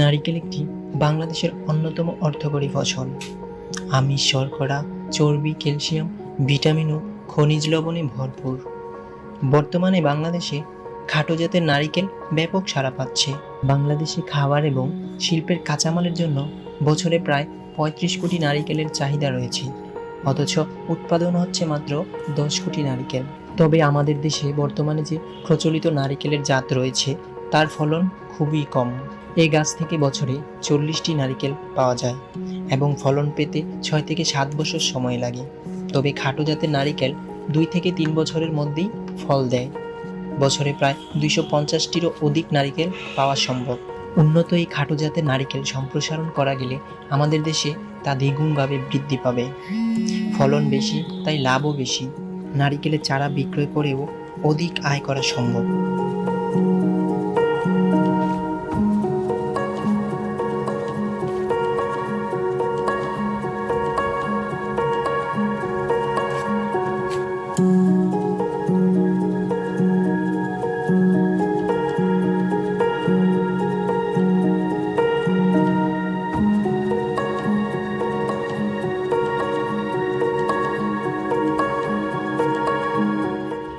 নারিকেল একটি বাংলাদেশের অন্যতম অর্থকরী ফসল। আমিষ, শর্করা, চর্বি, ক্যালসিয়াম, ভিটামিন ও খনিজ লবণে ভরপুর। বর্তমানে বাংলাদেশে খাটো জাতের নারিকেল ব্যাপক সাড়া পাচ্ছে। বাংলাদেশে খাবার এবং শিল্পের কাঁচামালের জন্য বছরে প্রায় পঁয়ত্রিশ কোটি নারিকেলের চাহিদা রয়েছে। অথচ উৎপাদন হচ্ছে মাত্র দশ কোটি নারিকেল। তবে আমাদের দেশে বর্তমানে যে প্রচলিত নারিকেলের জাত রয়েছে তার ফলন খুবই কম। এই গাছ থেকে বছরে চল্লিশটি নারিকেল পাওয়া যায় এবং ফলন পেতে ছয় থেকে সাত বছর সময় লাগে। তবে খাটো জাতের নারিকেল দুই থেকে তিন বছরের মধ্যেই ফল দেয়। বছরে প্রায় দুইশো পঞ্চাশটিরও অধিক নারিকেল পাওয়া সম্ভব। উন্নত এই খাটো জাতের নারিকেল সম্প্রসারণ করা গেলে আমাদের দেশে তা দ্বিগুণভাবে বৃদ্ধি পাবে। ফলন বেশি, তাই লাভও বেশি। নারিকেলের চারা বিক্রয় করেও অধিক আয় করা সম্ভব।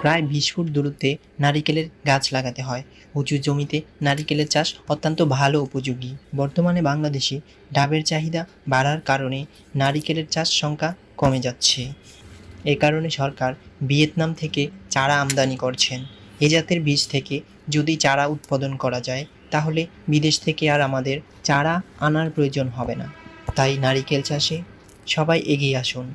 প্রায় বিশ ফুট দূরত্বে নারিকেলের গাছ লাগাতে হয়। উঁচু জমিতে নারিকেলের চাষ অত্যন্ত ভালো উপযোগী। বর্তমানে বাংলাদেশে ডাবের চাহিদা বাড়ার কারণে নারিকেলের চাষ সংখ্যা কমে যাচ্ছে। এ কারণে সরকার ভিয়েতনাম থেকে চারা আমদানি করছেন। এ জাতের বীজ থেকে যদি চারা উৎপাদন করা যায়, তাহলে বিদেশ থেকে আর আমাদের চারা আনার প্রয়োজন হবে না। তাই নারিকেল চাষে সবাই এগিয়ে আসুন।